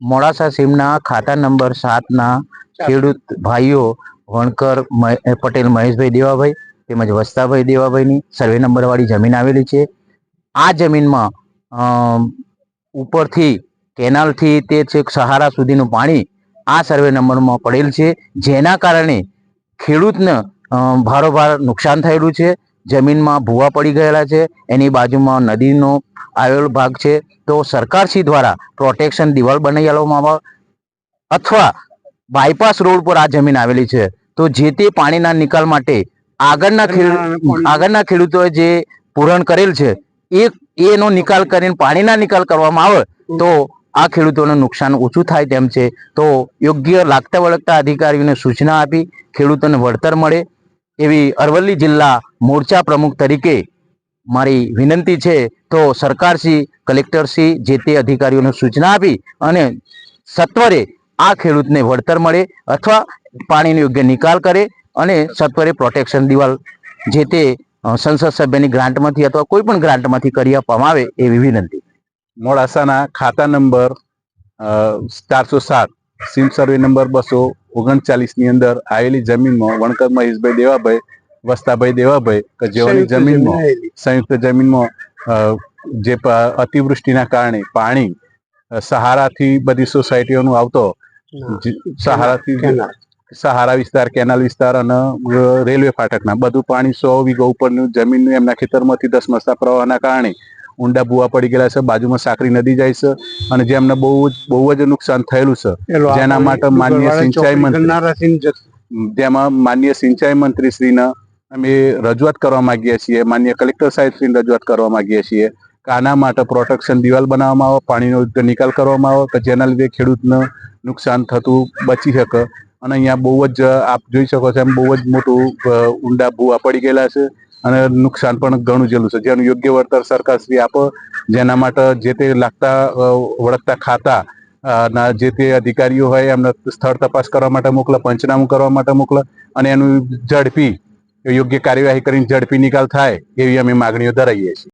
મોડાસા સીમના ખાતા નંબર સાતના ખેડૂત ભાઈઓ વણકર પટેલ મહેશભાઈ દેવાભાઈ તેમજ વસ્તાભાઈ દેવાભાઈની સર્વે નંબરવાળી જમીન આવેલી છે. આ જમીનમાં ઉપરથી કેનાલથી તે છેક સહારા સુધીનું પાણી આ સર્વે નંબરમાં પડેલ છે. જેના કારણે ખેડૂતને ભારોભાર નુકસાન થયેલું છે. જમીનમાં ભૂવા પડી ગયેલા છે. એની બાજુમાં નદીનો આવેલો ભાગ છે. તો સરકારશ્રી દ્વારા પ્રોટેક્શન દિવાલ બનાવી આપવામાં અથવા બાયપાસ રોડ પર આ જમીન આવેલી છે. તો જે તે પાણીના નિકાલ માટે આગળના ખેડૂત આગળના ખેડૂતોએ જે પૂરણ કરેલ છે, એ એનો નિકાલ કરીને પાણીના નિકાલ કરવામાં આવે તો આ ખેડૂતોને નુકસાન ઓછું થાય તેમ છે. તો યોગ્ય લાગતા વળગતા અધિકારીઓને સૂચના આપી, ખેડૂતોને વળતર મળે એવી અરવલ્લી જિલ્લા મોરચા પ્રમુખ તરીકે મારી વિનંતી છે, તો સરકારશ્રી કલેક્ટરશ્રી જે તે અધિકારીઓને સૂચના આપી અને સત્વરે આ ખેડૂતને વળતર મળે અથવા પાણીનો યોગ્ય નિકાલ કરે અને સત્વરે પ્રોટેક્શન દિવાલ જે તે સંસદ સભ્યની ગ્રાન્ટમાંથી અથવા કોઈ પણ ગ્રાન્ટમાંથી કરી આપવામાં આવે એવી વિનંતી. મોડાસાના ખાતા નંબર ચારસો સાત, સિમ સર્વે નંબર બસો ઓગણચાલીસની અંદર આવેલી જમીનમાં વણકર મહેશભાઈ દેવાભાઈ વસ્તાભાઈ દેવાભાઈ કે જેઓની જમીનમાં સંયુક્ત જમીનમાં જે અતિવૃષ્ટિના કારણે પાણી સહારાથી બધી સોસાયટીઓનું આવતો સહારાથી સહારા વિસ્તાર કેનાલ વિસ્તાર અને રેલવે ફાટકના બધું પાણી સો વીઘા ઉપરનું જમીનનું એમના ખેતરમાંથી ધસમસતા પ્રવાહના કારણે ઊંડા ભૂવા પડી ગયેલા છે બાજુમાં સાકરી નદી જાય છે અને જેમને બહુ જ બહુ જ નુકસાન થયેલું છે. જેના માટે માન્ય સિંચાઈ મંત્રી જેમાં માનનીય સિંચાઈ મંત્રી શ્રીને અમે રજૂઆત કરવા માંગીએ છીએ માન્ય કલેક્ટર સાહેબ શ્રીને રજૂઆત કરવા માંગીએ છીએ કે આના માટે પ્રોટેક્શન દિવાલ બનાવવામાં આવે પાણીનો નિકાલ કરવામાં આવે કે જેના લીધે ખેડૂતને નુકસાન થતું બચી શકે. અને અહીંયા બહુ જ આપ જોઈ શકો છો એમ બહુ જ મોટું ઊંડા ભૂવા પડી ગયેલા છે. અને નુકસાન પણ ઘણું જેલું છે. જેનું યોગ્ય વળતર સરકાર આપો, જેના માટે જે તે લાગતા વળગતા ખાતા ના જે તે અધિકારીઓ હોય, એમને સ્થળ તપાસ કરવા માટે મોકલે, પંચનામું કરવા માટે મોકલે, અને એનું ઝડપી યોગ્ય કાર્યવાહી કરીને ઝડપી નિકાલ થાય, એવી અમે માગણીઓ ધરાવીએ છીએ.